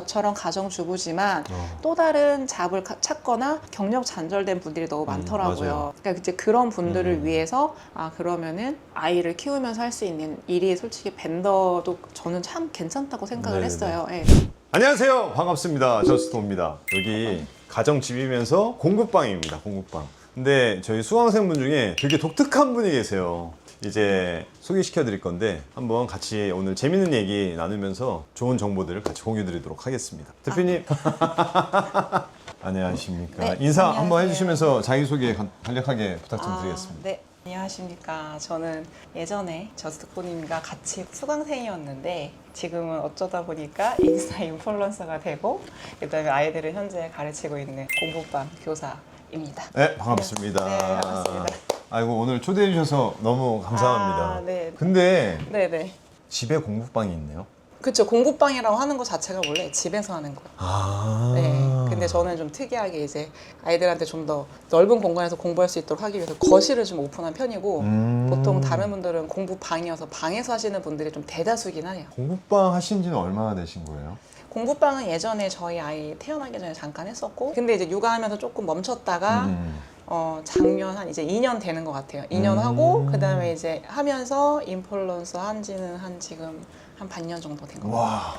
저처럼 가정주부지만 어. 또 다른 잡을 가- 찾거나 경력 잔절된 분들이 너무 많더라고요. 맞아요. 그러니까 이제 그런 분들을 음. 위해서 아 그러면은 아이를 키우면서 할 수 있는 일이 솔직히 벤더도 저는 참 괜찮다고 생각을 네네네. 했어요. 예. 안녕하세요. 반갑습니다. 저스토입니다. 여기 가정집이면서 공급방입니다. 공급방. 근데 저희 수강생분 중에 되게 독특한 분이 계세요. 이제 소개시켜 드릴 건데 한번 같이 오늘 재밌는 얘기 나누면서 좋은 정보들을 같이 공유 드리도록 하겠습니다. 대표님. 안녕하십니까. 네, 인사 한번 안녕하세요. 해주시면서 자기소개 간- 간략하게 부탁 좀 아, 드리겠습니다. 네. 안녕하십니까. 저는 예전에 저스트코님과 같이 수강생이었는데 지금은 어쩌다 보니까 인스타 인플루언서가 되고 그다음에 아이들을 현재 가르치고 있는 공부방 교사입니다. 네, 반갑습니다. 네, 반갑습니다. 아이고, 오늘 초대해 주셔서 너무 감사합니다. 아, 네. 근데 네네. 집에 공부방이 있네요. 그쵸. 공부방이라고 하는 것 자체가 원래 집에서 하는 거예요. 아. 네. 근데 저는 좀 특이하게 이제 아이들한테 좀 더 넓은 공간에서 공부할 수 있도록 하기 위해서 거실을 좀 오픈한 편이고 음. 보통 다른 분들은 공부방이어서 방에서 하시는 분들이 좀 대다수긴 하네요. 공부방 하신 지는 얼마나 되신 거예요? 공부방은 예전에 저희 아이 태어나기 전에 잠깐 했었고 근데 이제 육아하면서 조금 멈췄다가 음. 어 작년 한 이제 2년 되는 것 같아요. 2년 음. 하고 그 다음에 이제 하면서 인플루언서 한지는 한 지금 한 반년 정도 된 것 같아요. 와.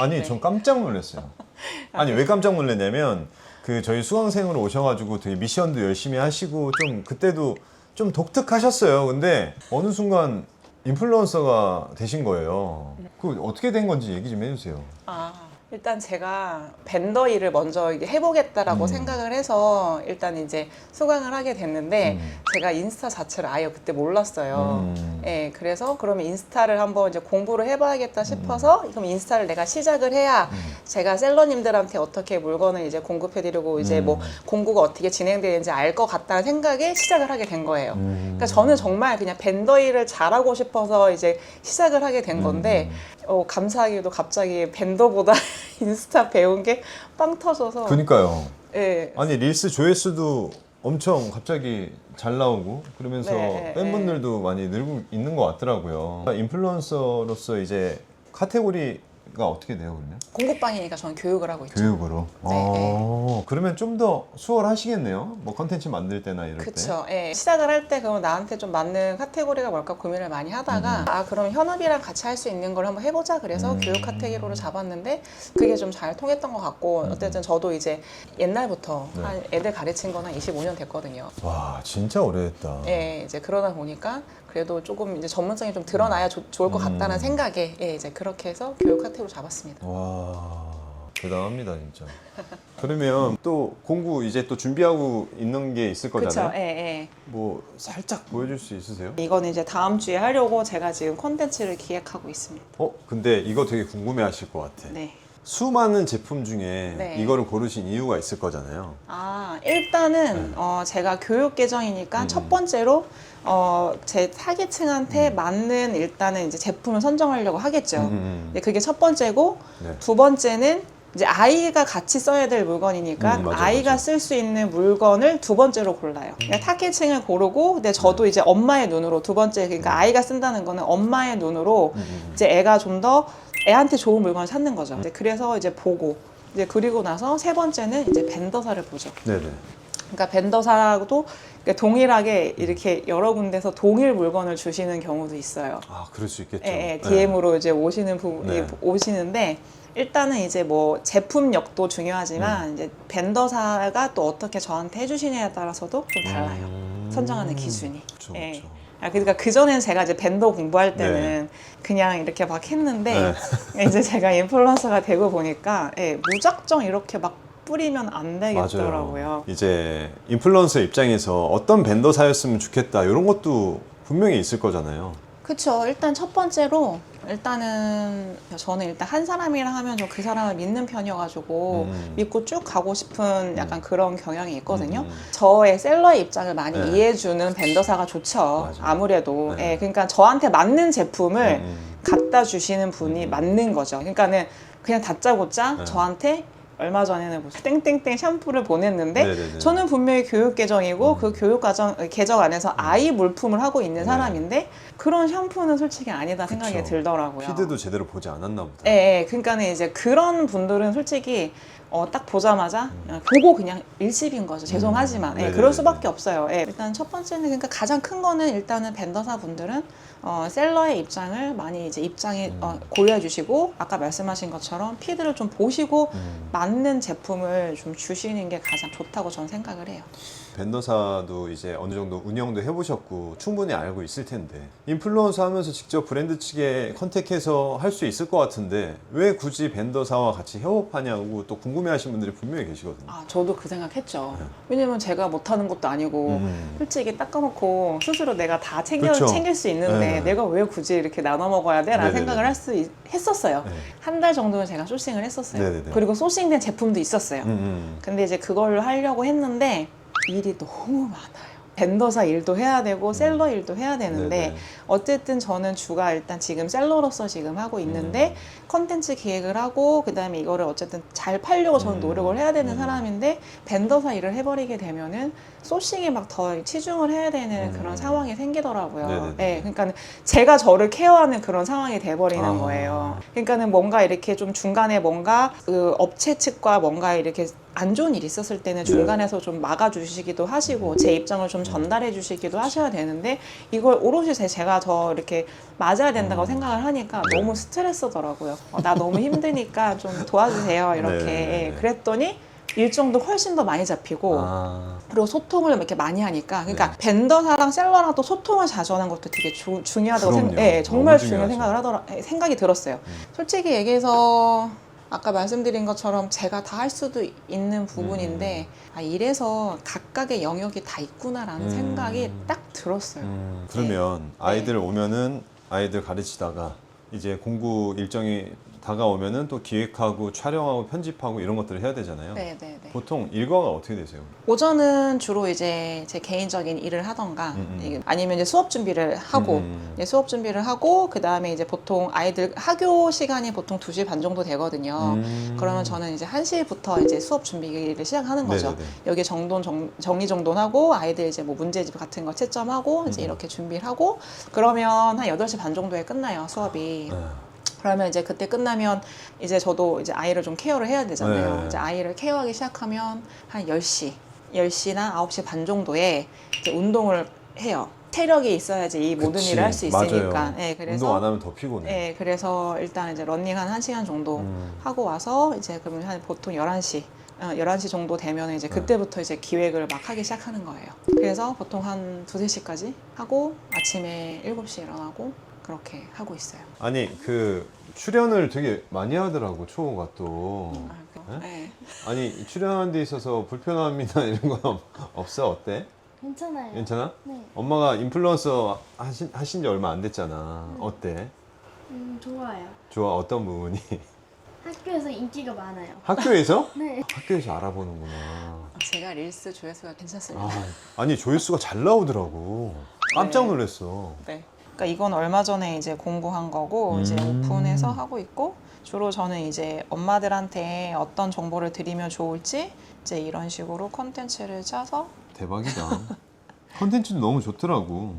아니, 네. 전 깜짝 놀랐어요. 아니, 왜 깜짝 놀랐냐면 그 저희 수강생으로 오셔가지고 되게 미션도 열심히 하시고 좀 그때도 좀 독특하셨어요. 근데 어느 순간 인플루언서가 되신 거예요. 그 어떻게 된 건지 얘기 좀 해주세요. 아, 일단 제가 밴더 일을 먼저 이게 해보겠다라고 음. 생각을 해서 일단 이제 수강을 하게 됐는데 음. 제가 인스타 자체를 아예 그때 몰랐어요. 음. 예, 그래서 그러면 인스타를 한번 이제 공부를 해봐야겠다 싶어서 그럼 인스타를 내가 시작을 해야 음. 제가 셀러님들한테 어떻게 물건을 이제 공급해드리고 이제 음. 뭐 공구가 어떻게 진행되는지 알 것 같다는 생각에 시작을 하게 된 거예요. 음. 그러니까 저는 정말 그냥 밴더 일을 잘하고 싶어서 이제 시작을 하게 된 건데 음. 어, 감사하게도 갑자기 밴더보다 인스타 배운 게 빵 터져서 그니까요. 예. 아니 릴스 조회수도 엄청 갑자기 잘 나오고 그러면서 네, 팬분들도 많이 늘고 있는 것 같더라고요. 인플루언서로서 이제 카테고리 가 어떻게 돼요 그러면? 공부방이니까 저는 교육을 하고 있죠. 교육으로. 네, 어, 그러면 좀 더 수월하시겠네요. 뭐 컨텐츠 만들 때나 이럴 때. 그쵸. 예. 시작을 할 때 그럼 나한테 좀 맞는 카테고리가 뭘까 고민을 많이 하다가 음. 아 그럼 현업이랑 같이 할 수 있는 걸 한번 해보자 그래서 음. 교육 카테고리를 잡았는데 그게 좀 잘 통했던 것 같고 음. 어쨌든 저도 이제 옛날부터 네. 한 애들 가르친 거는 25년 됐거든요. 와 진짜 오래됐다. 예, 이제 그러다 보니까 그래도 조금 이제 전문성이 좀 드러나야 조- 좋을 것 같다는 음. 생각에 예, 이제 그렇게 해서 교육 카테고리 잡았습니다. 와 대단합니다 진짜. 그러면 또 공부 이제 또 준비하고 있는 게 있을 그렇죠. 거잖아요. 예, 예. 뭐 살짝 보여줄 수 있으세요? 이거는 이제 다음 주에 하려고 제가 지금 콘텐츠를 기획하고 있습니다. 어 근데 이거 되게 궁금해하실 것 같아. 네. 수많은 제품 중에 네. 이거를 고르신 이유가 있을 거잖아요. 아, 일단은 어, 제가 교육 계정이니까 네. 음. 첫 번째로 어, 제 타겟층한테 맞는 일단은 이제 제품을 선정하려고 하겠죠. 음, 음, 네, 그게 첫 번째고 네. 두 번째는 이제 아이가 같이 써야 될 물건이니까 음, 맞아, 아이가 맞아. 쓸 수 있는 물건을 두 번째로 골라요. 그러니까 타겟층을 고르고, 근데 저도 네. 이제 엄마의 눈으로 두 번째, 그러니까 아이가 쓴다는 거는 엄마의 눈으로 음, 음, 이제 애가 좀 더 애한테 좋은 물건을 찾는 거죠. 이제 그래서 이제 보고, 이제 그리고 나서 세 번째는 이제 벤더사를 보죠. 네네. 그러니까 벤더사도 그러니까 동일하게 이렇게 여러 군데서 동일 물건을 주시는 경우도 있어요. 아 그럴 수 있겠죠. 예, 예, DM으로 이제 오시는 부분이 네. 오시는데 일단은 이제 뭐 제품력도 음. 중요하지만 이제 벤더사가 또 어떻게 저한테 해주시냐에 따라서도 좀 달라요. 음. 선정하는 기준이. 그렇죠. 예. 아, 그러니까 그 전엔 제가 이제 벤더 공부할 때는 네. 그냥 이렇게 막 했는데 이제 제가 인플루언서가 되고 보니까 예, 무작정 이렇게 막 뿌리면 안 되겠더라고요. 맞아요. 이제 인플루언서 입장에서 어떤 벤더사였으면 좋겠다 이런 것도 분명히 있을 거잖아요. 그쵸. 일단 첫 번째로 일단은 저는 일단 한 사람이랑 하면 좀 그 사람을 믿는 편이어가지고 음. 믿고 쭉 가고 싶은 약간 그런 경향이 있거든요. 음. 저의 셀러의 입장을 많이 네. 이해해주는 벤더사가 좋죠. 맞아요. 아무래도. 네. 예, 그러니까 저한테 맞는 제품을 음, 갖다 주시는 분이 음. 맞는 거죠. 그러니까는 그냥 다짜고짜 네. 저한테 얼마 전에는 무슨 땡땡땡 샴푸를 보냈는데 네네네. 저는 분명히 교육 계정이고 음. 그 교육 과정 계정 안에서 아이 물품을 하고 있는 네. 사람인데 그런 샴푸는 솔직히 아니다 생각이 그쵸. 들더라고요. 피드도 제대로 보지 않았나 보다. 예, 예. 그러니까는 이제 그런 분들은 솔직히 어, 딱 보자마자 음. 어, 보고 그냥 일십인 거죠. 죄송하지만. 예, 네네네네. 그럴 수밖에 없어요. 예. 일단 첫 번째는 그러니까 가장 큰 거는 일단은 벤더사 분들은 어, 셀러의 입장을 많이 이제 입장에 음. 어, 고려해 주시고 아까 말씀하신 것처럼 피드를 좀 보시고 음. 맞는 제품을 좀 주시는 게 가장 좋다고 저는 생각을 해요. 벤더사도 이제 어느 정도 운영도 해보셨고 충분히 알고 있을 텐데 인플루언서 하면서 직접 브랜드 측에 컨택해서 할 수 있을 것 같은데 왜 굳이 벤더사와 같이 협업하냐고 또 궁금해하시는 분들이 분명히 계시거든요. 아, 저도 그 생각했죠. 네. 왜냐면 제가 못하는 것도 아니고 음. 솔직히 닦아놓고 스스로 내가 다 챙겨, 그쵸. 챙길 수 있는데 네. 내가 왜 굳이 이렇게 나눠 먹어야 돼? 라는 네네네. 생각을 할 수 했었어요. 네. 한달 정도는 제가 소싱을 했었어요. 네네네. 그리고 소싱된 제품도 있었어요. 음, 음. 근데 이제 그걸 하려고 했는데 일이 너무 많아요. 벤더사 일도 해야 되고 셀러 일도 해야 되는데 음. 네네. 어쨌든 저는 주가 일단 지금 셀러로서 지금 하고 있는데 음. 컨텐츠 기획을 하고 그다음에 이거를 어쨌든 잘 팔려고 저는 음. 노력을 해야 되는 음. 사람인데 벤더사 일을 해버리게 되면은 소싱에 막 더 치중을 해야 되는 음. 그런 상황이 생기더라고요. 네네네. 네, 그러니까 제가 저를 케어하는 그런 상황이 돼버리는 아. 거예요. 그러니까는 뭔가 이렇게 좀 중간에 뭔가 그 업체 측과 뭔가 이렇게 안 좋은 일이 있었을 때는 네. 중간에서 좀 막아주시기도 하시고 제 입장을 좀 전달해 주시기도 하셔야 되는데 이걸 오롯이 제- 제가 더 이렇게 맞아야 된다고 음. 생각을 하니까 네. 너무 스트레스더라고요. 어, 나 너무 힘드니까 좀 도와주세요 이렇게 네. 예, 그랬더니 일정도 훨씬 더 많이 잡히고 아, 그리고 소통을 이렇게 많이 하니까 그러니까 네. 벤더사랑 셀러랑 또 소통을 자주 하는 것도 되게 주- 중요하다고 그럼요. 생각, 예, 정말 중요한 중요하죠. 생각을 하더라 예, 생각이 들었어요. 음. 솔직히 얘기해서 아까 말씀드린 것처럼 제가 다 할 수도 있는 부분인데 아, 이래서 각각의 영역이 다 있구나라는 음. 생각이 딱 들었어요. 음, 그러면 네. 아이들 오면은 아이들 가르치다가 이제 공부 일정이 다가오면은 또 기획하고 촬영하고 편집하고 이런 것들을 해야 되잖아요. 네, 네, 네. 보통 일과가 어떻게 되세요? 오전은 주로 이제 제 개인적인 일을 하던가 음, 음. 이게 아니면 이제 수업 준비를 하고 음. 이제 수업 준비를 하고 그 다음에 이제 보통 아이들 학교 시간이 보통 2시 반 정도 되거든요. 음. 그러면 저는 이제 1시부터 이제 수업 준비를 시작하는 거죠. 네네네. 여기 정돈 정, 정리 정돈하고 아이들 이제 뭐 문제집 같은 거 채점하고 이제 음. 이렇게 준비를 하고 그러면 한 8시 반 정도에 끝나요, 수업이. 아, 그러면 이제 그때 끝나면 이제 저도 이제 아이를 좀 케어를 해야 되잖아요. 네. 이제 아이를 케어하기 시작하면 한 10시, 10시나 9시 반 정도에 이제 운동을 해요. 체력이 있어야지 이 모든 그치. 일을 할수 맞아요. 있으니까. 네, 그래서 운동 안 하면 더 피곤해. 네, 그래서 일단 이제 러닝 한 1시간 정도 음. 하고 와서 이제 그러면 한 보통 11시 어, 11시 정도 되면 이제 그때부터 이제 기획을 막 하기 시작하는 거예요. 그래서 보통 한 2, 3시까지 하고 아침에 7시에 일어나고 그렇게 하고 있어요. 아니 그 출연을 되게 많이 하더라고 초호가 또. 아, 그- 네? 네. 아니 출연하는 데 있어서 불편함이나 이런 건 없- 없어 어때? 괜찮아요. 괜찮아? 네, 엄마가 인플루언서 하신, 하신 지 얼마 안 됐잖아. 어때? 음, 좋아요. 좋아 어떤 부분이? 학교에서 인기가 많아요. 학교에서? 네. 학교에서 알아보는구나. 제가 릴스 조회수가 괜찮습니다. 아, 아니 조회수가 잘 나오더라고. 깜짝 네. 놀랐어. 네. 그러니까 이건 얼마 전에 이제 공부한 거고 이제 음. 오픈해서 하고 있고 주로 저는 이제 엄마들한테 어떤 정보를 드리면 좋을지 이제 이런 식으로 컨텐츠를 짜서 대박이다. 컨텐츠도 너무 좋더라고.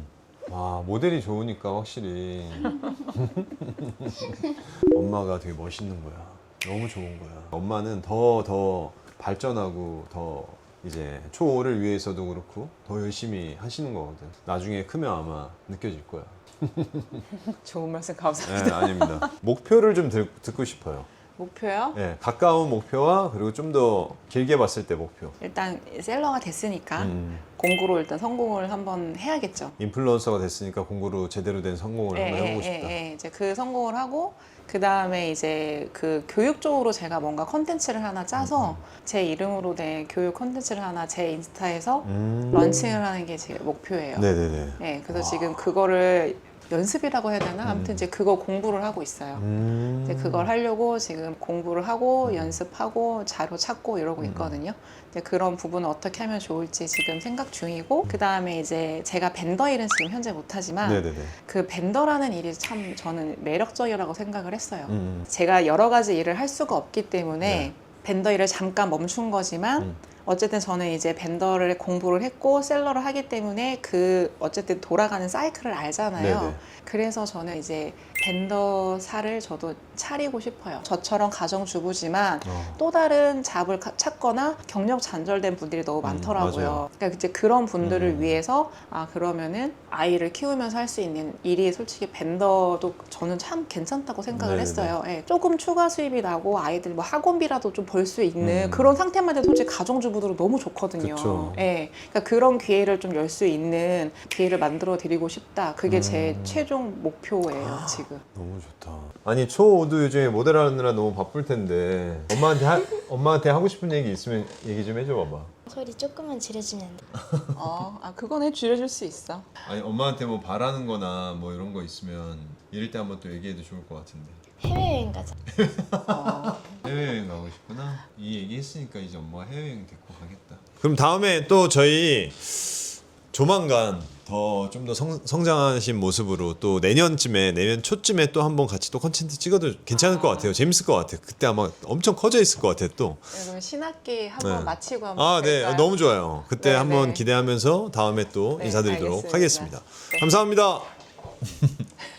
와 모델이 좋으니까 확실히 엄마가 되게 멋있는 거야. 너무 좋은 거야. 엄마는 더 더 발전하고 더 이제 초를 위해서도 그렇고 더 열심히 하시는 거거든. 나중에 크면 아마 느껴질 거야. 좋은 말씀 감사합니다. 네, 아닙니다. 목표를 좀 듣, 듣고 싶어요. 목표요? 네, 가까운 목표와 그리고 좀 더 길게 봤을 때 목표. 일단 셀러가 됐으니까 음, 공구로 일단 성공을 한번 해야겠죠. 인플루언서가 됐으니까 공부로 제대로 된 성공을 예, 한번 예, 해보고 싶다. 예, 예. 이제 그 성공을 하고 그 다음에 이제 그 교육 쪽으로 제가 뭔가 컨텐츠를 하나 짜서 제 이름으로 된 교육 컨텐츠를 하나 제 인스타에서 음. 런칭을 하는 게 제 목표예요. 네네네. 네, 그래서 지금 그거를 연습이라고 해야 되나? 아무튼 음. 이제 그거 공부를 하고 있어요. 음. 이제 그걸 하려고 지금 공부를 하고 연습하고 자료 찾고 이러고 음. 있거든요. 이제 그런 부분을 어떻게 하면 좋을지 지금 생각 중이고 그 다음에 이제 제가 벤더 일은 지금 현재 못하지만 네네네. 그 벤더라는 일이 참 저는 매력적이라고 생각을 했어요. 음. 제가 여러 가지 일을 할 수가 없기 때문에 네. 벤더 일을 잠깐 멈춘 거지만 음. 어쨌든 저는 이제 벤더를 공부를 했고 셀러를 하기 때문에 그 어쨌든 돌아가는 사이클을 알잖아요. 네네. 그래서 저는 이제 벤더사를 저도 차리고 싶어요. 저처럼 가정주부지만 어. 또 다른 잡을 가- 찾거나 경력 잔절된 분들이 너무 많더라고요. 맞아요. 그러니까 이제 그런 분들을 음. 위해서 아 그러면은 아이를 키우면서 할 수 있는 일이 솔직히 벤더도 저는 참 괜찮다고 생각을 네네네. 했어요. 예, 조금 추가 수입이 나고 아이들 뭐 학원비라도 좀 벌 수 있는 음. 그런 상태만 돼도 솔직히 가정주부들은 너무 좋거든요. 그쵸. 예, 그러니까 그런 기회를 좀 열 수 있는 기회를 만들어 드리고 싶다. 그게 제 음. 최종 목표예요 지금. 너무 좋다. 아니 초오도 요즘에 모델하느라 너무 바쁠 텐데 엄마한테 하, 엄마한테 하고 싶은 얘기 있으면 얘기 좀 해줘 봐봐. 소리 조금만 지르시면 안 돼. 어, 아 그거는 줄여줄 수 있어. 아니 엄마한테 뭐 바라는-거나 뭐 이런 거 있으면 이럴 때 한번 또 얘기해도 좋을 것 같은데. 해외여행 가자. 어. 해외여행 가고 싶구나. 이 얘기 했으니까 이제 엄마가 해외여행 데리고 가겠다. 그럼 다음에 또 저희 조만간 더 좀 더 성장하신 모습으로 또 내년쯤에 내년 초쯤에 또 한번 같이 또 컨텐츠 찍어도 괜찮을 것 같아요. 재밌을 것 같아요. 그때 아마 엄청 커져 있을 것 같아요. 또. 그러면 신학기 한번 네. 마치고 한번 아, 네. 뵐까요? 너무 좋아요. 그때 네, 한번 네. 기대하면서 다음에 또 네, 인사드리도록 알겠습니다. 하겠습니다. 네. 감사합니다.